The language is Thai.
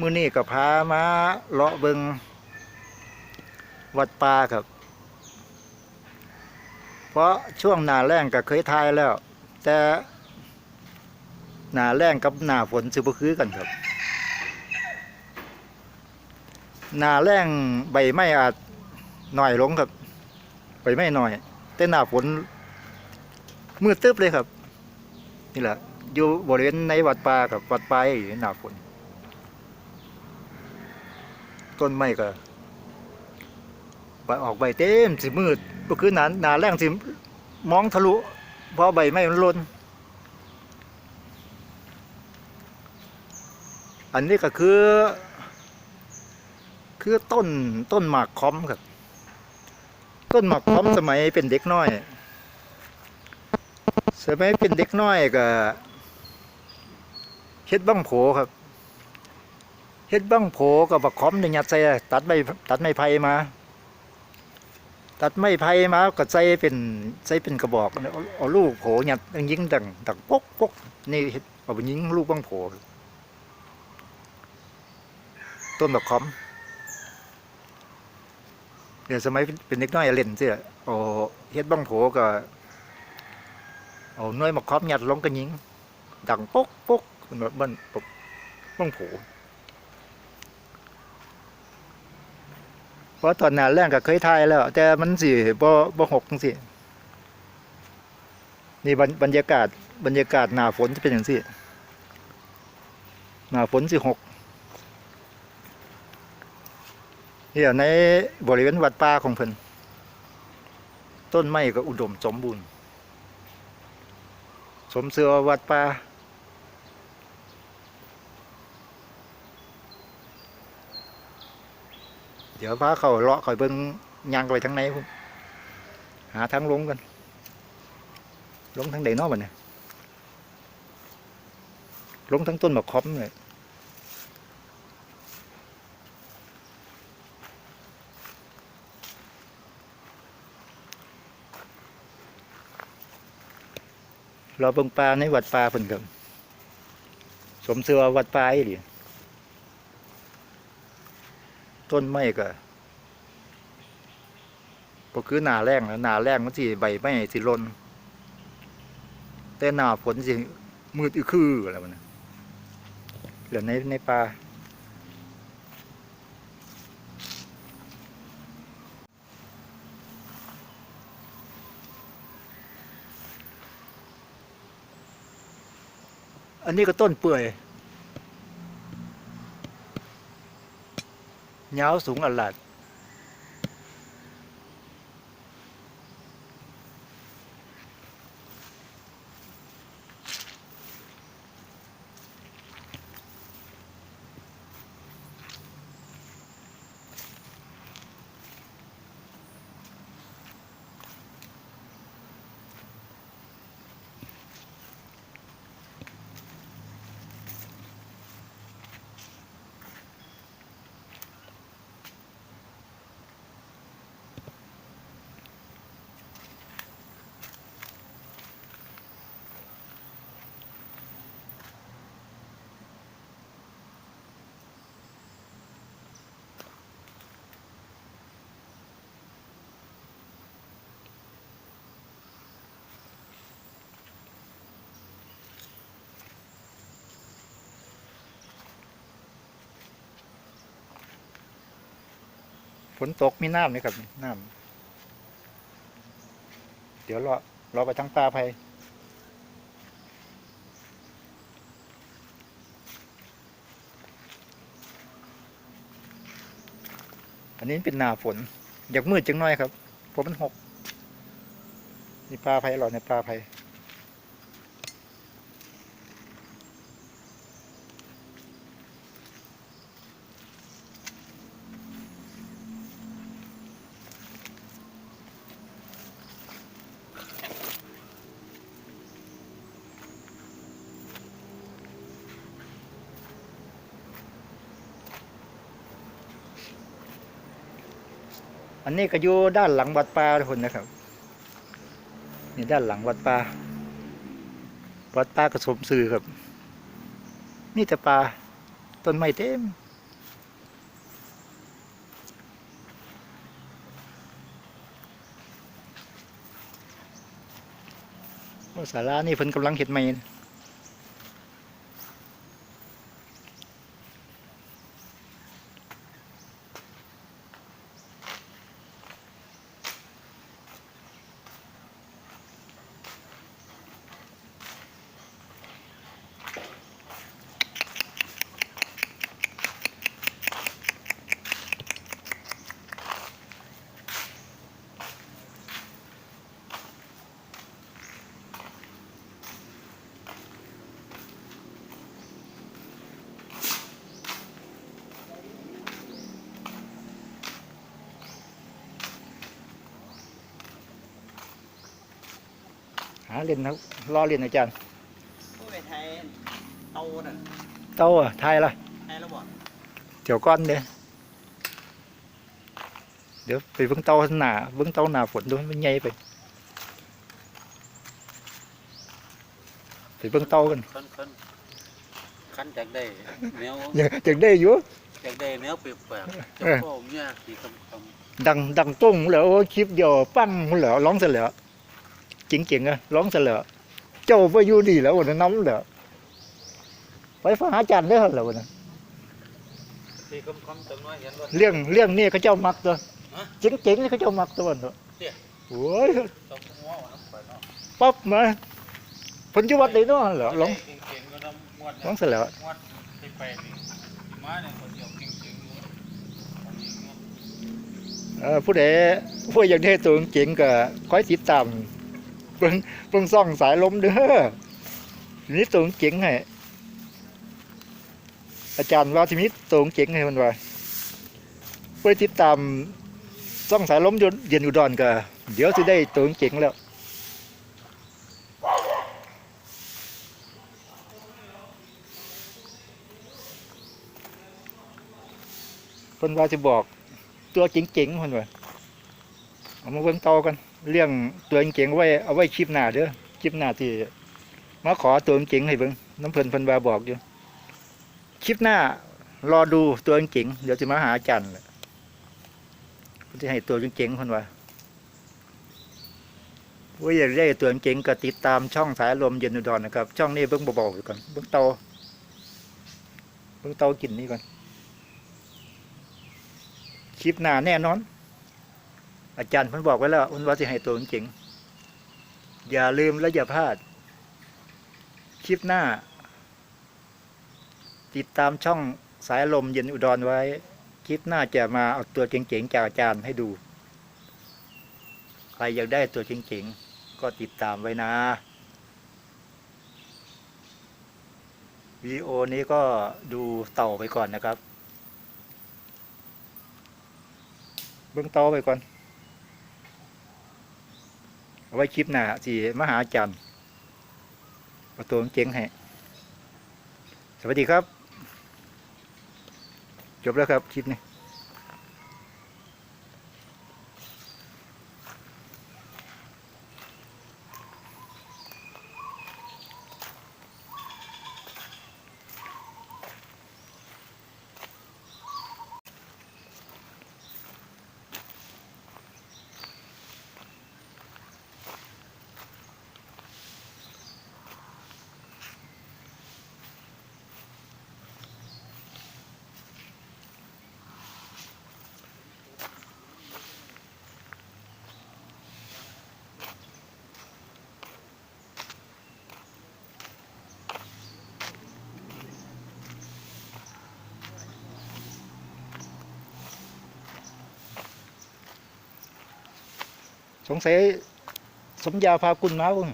มื้อนี้ก็พามาเลาะเบิงวัดป่าครับ เพราะช่วงหนาแล้งก็เคยทายแล้ว แต่หนาแล้งกับหนาฝนสิบคือกันครับ หนาแล้งใบไม้อาจหน่อยลงครับใบไม้หน่อย แต่หนาฝนมืดตึ๊บเลยครับ นี่แหละอยู่บริเวณในวัดป่ากับวัดป่าอยู่หนาฝน ต้นไม้ก็ใบออกใบเต็มสิมืดก็คือหนาหนาแรงสิมองทะลุเพราะใบไม้มันล่นอันนี้ก็คือ คือต้นต้นหมากคอมครับ ต้นหมากคอมสมัยเป็นเด็กน้อย สมัยเป็นเด็กน้อยก็เฮ็ดบ้างโผครับ เฮ็ดบ้างโผกับบักคอมเนี่ยยัดใส่ตัดไม้ตัดไม้ไผ่มา ตัดไม้ไผ่มาก็ใส่เป็นใส่เป็นกระบอกเอาเอลูกโผยัดยิงดังดังปกปกนี่เฮ็ดเอาไปยิงลูกบ้างโผต้นบักคอมเดี๋ยวสมัยเป็นเด็กน้อยเล่นสิเอาเฮ็ดบ้างโผก็เอาน่วยบักคอมยัดลงก็ยิงดังปกปกแบบมันปกบ้างโผ เพ ราะตอนหน้าแรงก็เคยทายแล้ว แต่มันสิบ่บ่หกจังซี่นี่บรรยากาศบรรยากาศหนาฝนจะเป็นอย่างซี่หนาฝนสิหกเนี่ยในบริเวณวัดป่าของเพิ่นต้นไม้ก็อุดมสมบูรณ์ สมเสือว่าวัดป่า เดี๋ยวพาเขาเลาะคอยเบิ่งยางไปทางไหนพุ่นหาทางลงกัน ลงทางใดเนอกบัดเนี่ยลงทั้งต้นมะขอมเลยเราเบิ่งปลาในวัดปลาเพิ่นครับสมเสือว่าวัดปลาอีหลี ต้นไม้ก็ก็คือหนาแรงแล้วหนาแรงมันสิใบไม้สิล่นแต่หนาฝนสิมืดอึคืออะไรมันเหลือในในป่าอันนี้ก็ต้นเปื่อย ยาวสู ฝนตกมีน้ำนี่ครับน้ำเดี๋ยวรอรอไปทั้งปลาภัยอันนี้เป็นหนาฝน อยากมืดจังน้อยครับเพราะมันหกนี่ปลาภัยรอในปลาภัย อันนี้ก็อยู่ด้านหลังวัดป่าทุกคนนะครับนี่ด้านหลังวัดป่าวัดป่ากระสมซื่อครับนี่แต่ป่าต้นไม้เต็มว่าสารานี่เพิ่นกำลังเห็ดใหม่าเล่นนะรอเล่นอาจารย์ผู้ไปไทยเตาน่ะเต้าอะทายละไทยแล้วบอกเดี๋ยวก้อนเด้อเดี๋ยวไปเบิ่งเต้าหน้าเบิ่งเต้าหน้าฝนดูมันใหญ่ไปไปเบิ่งเต้ากันคันคันคันจากได้แมวอยากอยากได้อยู่จากได้แมวเปรียบแปลกเจ้าเออพ่อเมียขี่คำคดังดังตุ้งแล้วโอ้ยคลิปเดียวปั้งหุ่นแล้วร้องเสร็จแล้ว จริงๆอะร้องเสร็จแล้วเจ้าไปอยู่ดีแล้ววันนั้นน้ำแล้วไปฟ้าหาจันได้อแล้ววันนั้นำขี่คำคำจังน้อยเห็นว่าเรื่องเรื่องนี้เขาเจ้ามักตัวฮะเจ๋งๆนี่เขาเจ้ามักตัวเนาะเตี้ยโอ้ยต้องหัวเอาน้ำไปเนาะปั๊บมาผลจุบัติเลยเนาะเหรอร้องเก่งๆก็น้ำมวดร้องเสร็จแล้วมวดที่ไปนี่มาเนี่ยคนเดียวเก่งๆอยู่อันนี้เนาะเออผู้ใดผู้อยากได้ตัวเจ๋งก็คอยติดตาม เบิ่งเบิ่งซ่องสายลมเด้อนี่ตัวเจ๋งให้อาจารย์ว่าที่มีตัวเจ๋งให้มันว่าไปติดตามซ่องสายลมเย็นอุดรก็เดี๋ยวจะได้ตัวเจ๋งแล้วเพิ่นว่าจะบอกตัวเจ๋งๆเพิ่นว่าเอามาเบิ่งต่อกัน เรื่องตัวเจ๋งไว้เอาไว้คลิปหน้าเด้อคลิปหน้าที่มาขอตัวเจ๋งให้เบิ่งน้ำเพลินเพิ่นวาบอกอยู่คลิปหน้ารอดูตัวเจ๋งเดี๋ยวจะมาหาอาจารย์จะให้ตัวเจ๋งเพิ่นว่าว่าอยากได้ตัวเจ๋งก็ติดตามช่องสายลมเย็นอุดรนะครับ ช่องนี้เบิ่งเบาๆก่อนเบิ่งเตาเบิ่งเตากินนี่ก่อนคลิปหน้าแน่นอน อาจารย์เพิ่นบอกไว้แล้ววันว่าสิให้ตัวจริง อย่าลืมและอย่าพลาด คลิปหน้า ติดตามช่องสายลมเย็นอุดรไว้ คลิปหน้าจะมาเอาตัวเจ๋งๆจากอาจารย์ให้ดู ใครอยากได้ตัวเจ๋งๆก็ติดตามไว้นะวิดีโอนี้ก็ดูเต่าไปก่อนนะครับ เบื้องต้นไปก่อน เอาไว้คลิปหน้าสิมหาอาจารย์ประตัวเจ๋งให้ สวัสดีครับ จบแล้วครับ คลิปนี้ สงสัยสมยาพาคุณมาบุ้ง